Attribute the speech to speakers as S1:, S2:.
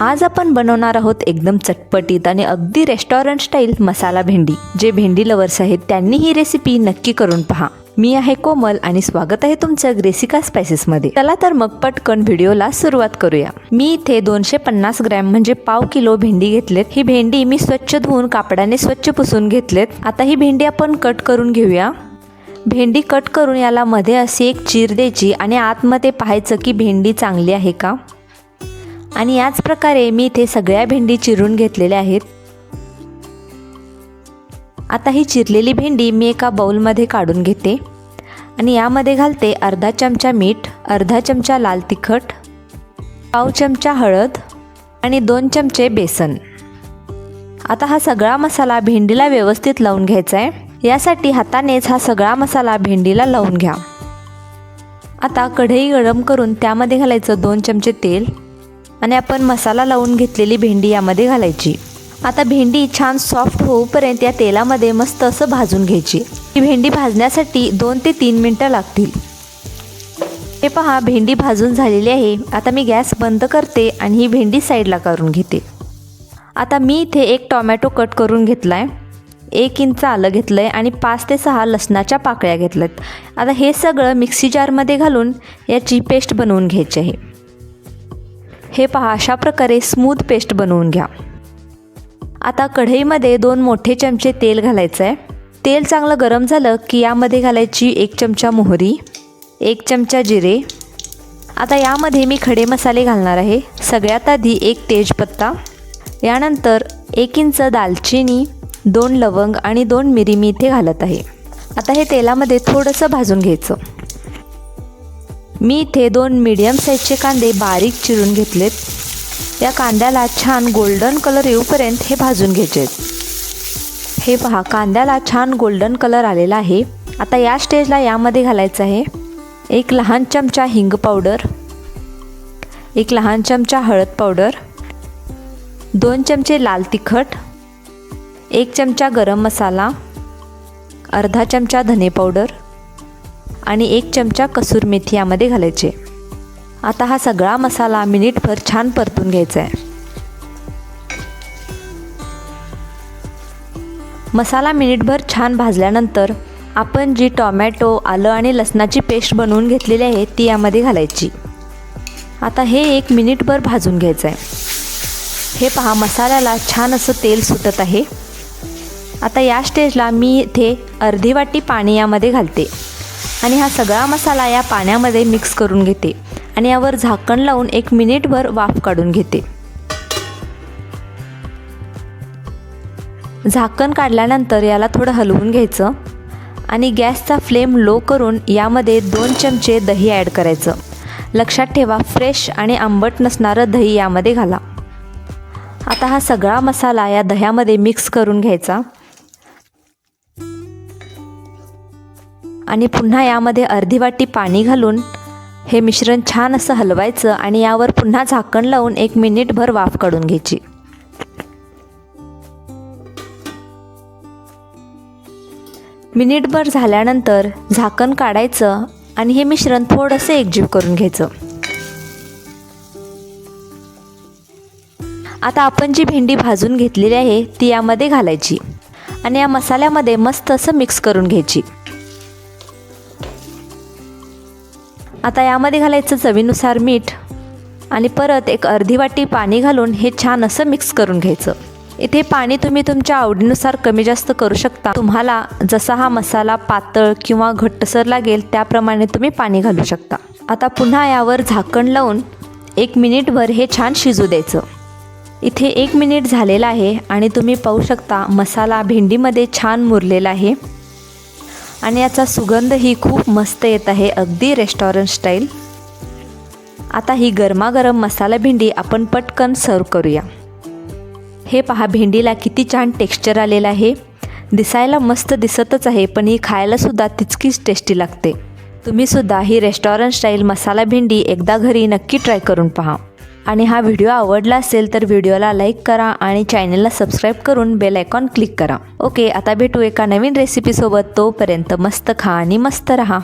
S1: आज आपण बनवणार आहोत एकदम चटपटीत आणि अगदी रेस्टॉरंट स्टाईल मसाला भेंडी. जे भेंडी लवर्स आहेत त्यांनी ही रेसिपी नक्की करून पहा. मी आहे कोमल आणि स्वागत आहे तुमचं ग्रेसिका स्पायसेसमध्ये चला तर मग पटकन व्हिडिओला सुरुवात करूया. मी इथे दोनशे पन्नास ग्रॅम म्हणजे पाव किलो भेंडी घेतलेत. ही भेंडी मी स्वच्छ धुवून कापडाने स्वच्छ पुसून घेतलेत. आता ही भेंडी आपण कट करून घेऊया. भेंडी कट करून याला मध्ये अशी एक चीर द्यायची आणि आतमध्ये पाहायचं की भेंडी चांगली आहे का. आणि याच प्रकारे मी इथे सगळ्या भेंडी चिरून घेतलेल्या आहेत. आता ही चिरलेली भेंडी मी एका बाऊलमध्ये काढून घेते. आणि यामध्ये घालते अर्धा चमचा मीठ अर्धा चमचा लाल तिखट पाव चमचा हळद आणि दोन चमचे बेसन. आता हा सगळा मसाला भेंडीला व्यवस्थित लावून घ्यायचा आहे यासाठी हातानेच हा सगळा मसाला भेंडीला लावून घ्या. आता कढई गरम करून त्यामध्ये घालायचं दोन चमचे तेल. आणि आपण मसाला लावून घेतलेली भेंडी यामध्ये घालायची. आता भेंडी छान सॉफ्ट होऊपर्यंत या तेलामध्ये मस्त असं भाजून घ्यायची. ही भेंडी भाजण्यासाठी दोन ते तीन मिनटं लागतील. हे पहा भेंडी भाजून झालेली आहे. आता मी गॅस बंद करते आणि ही भेंडी साईडला करून घेते. आता मी इथे एक टॉमॅटो कट करून घेतला आहे एक इंच आलं घेतलं आहे आणि पाच ते सहा लसणाच्या पाकळ्या घेतल्यात. आता हे सगळं मिक्सी जारमध्ये घालून याची पेस्ट बनवून घ्यायची आहे. हे पहा अशा प्रकारे स्मूथ पेस्ट बनवून घ्या. आता कढईमध्ये दोन मोठे चमचे तेल घालायचं आहे तेल चांगलं गरम झालं की यामध्ये घालायची एक चमचा मोहरी एक चमचा जिरे. आता यामध्ये मी खडे मसाले घालणार आहे. सगळ्यात आधी एक तेजपत्ता यानंतर एक इंच दालचिनी दोन लवंग आणि दोन मिरी मी इथे घालत आहे. आता हे तेलामध्ये थोडंसं भाजून घ्यायचं. मी इथे दोन मीडियम साईजचे कांदे बारीक चिरून घेतलेत. या कांद्याला छान गोल्डन कलर येऊपर्यंत हे भाजून घ्यायचे हे पहा कांद्याला छान गोल्डन कलर आलेला आहे. आता या स्टेजला यामध्ये घालायचं आहे. एक लहान चमचा हिंग पावडर एक लहान चमचा हळद पावडर दोन चमचे लाल तिखट एक चमचा गरम मसाला अर्धा चमचा धने पावडर आणि एक चमचा कसूर मेथी यामध्ये घालायचे. आता हा सगळा मसाला मिनिटभर छान परतून घ्यायचा आहे. मसाला मिनिटभर छान भाजल्यानंतर आपण जी टॉमॅटो आलं आणि लसणाची पेस्ट बनवून घेतलेली आहे ती यामध्ये घालायची. आता हे एक मिनिटभर भाजून घ्यायचं आहे हे पहा मसाल्याला छान असं तेल सुटत आहे. आता या स्टेजला मी इथे अर्धी वाटी पाणी यामध्ये घालते. आणि हा सगळा मसाला या पाण्यामध्ये मिक्स करून घेते. आणि यावर झाकण लावून एक मिनिटभर वाफ काढून घेते. झाकण काढल्यानंतर याला थोडं हलवून घ्यायचं आणि गॅसचा फ्लेम लो करून यामध्ये दोन चमचे दही ॲड करायचं. लक्षात ठेवा फ्रेश आणि आंबट नसणारं दही यामध्ये घाला. आता हा सगळा मसाला या दह्यामध्ये मिक्स करून घ्यायचा. आणि पुन्हा यामध्ये अर्धी वाटी पाणी घालून हे मिश्रण छान असं हलवायचं आणि यावर पुन्हा झाकण लावून एक मिनिटभर वाफ काढून घ्यायची. मिनिटभर झाल्यानंतर झाकण काढायचं आणि हे मिश्रण थोडंसं एकजीव करून घ्यायचं. आता आपण जी भेंडी भाजून घेतलेली आहे ती यामध्ये घालायची आणि या मसाल्यामध्ये मस्त असं मिक्स करून घ्यायची. आता यामध्ये घालायचं चवीनुसार मीठ आणि परत एक अर्धी वाटी पाणी घालून हे छान असं मिक्स करून घ्यायचं. इथे पाणी तुम्ही तुमच्या आवडीनुसार कमी जास्त करू शकता. तुम्हाला जसा हा मसाला पातळ किंवा घट्टसर लागेल त्याप्रमाणे तुम्ही पाणी घालू शकता. आता पुन्हा यावर झाकण लावून एक मिनिटभर हे छान शिजू द्यायचं. इथे एक मिनिट झालेलं आहे आणि तुम्ही पाहू शकता मसाला भेंडीमध्ये छान मुरलेला आहे. आणि याचा सुगंधही खूप मस्त येत आहे अगदी रेस्टॉरंट स्टाईल आता ही गरमागरम मसाला भेंडी आपण पटकन सर्व करूया. हे पहा भेंडीला किती छान टेक्स्चर आलेलं आहे. दिसायला मस्त दिसतच आहे पण ही खायलासुद्धा तितकीच टेस्टी लागते. तुम्हीसुद्धा ही रेस्टॉरंट स्टाईल मसाला भेंडी एकदा घरी नक्की ट्राय करून पहा. आणि हा व्हिडिओ आवडला असेल तर व्हिडिओला लाईक करा आणि चॅनलला सबस्क्राईब करून बेल आयकॉन क्लिक करा. ओके आता भेटू एका नवीन रेसिपीसोबत तोपर्यंत मस्त खा आणि मस्त रहा.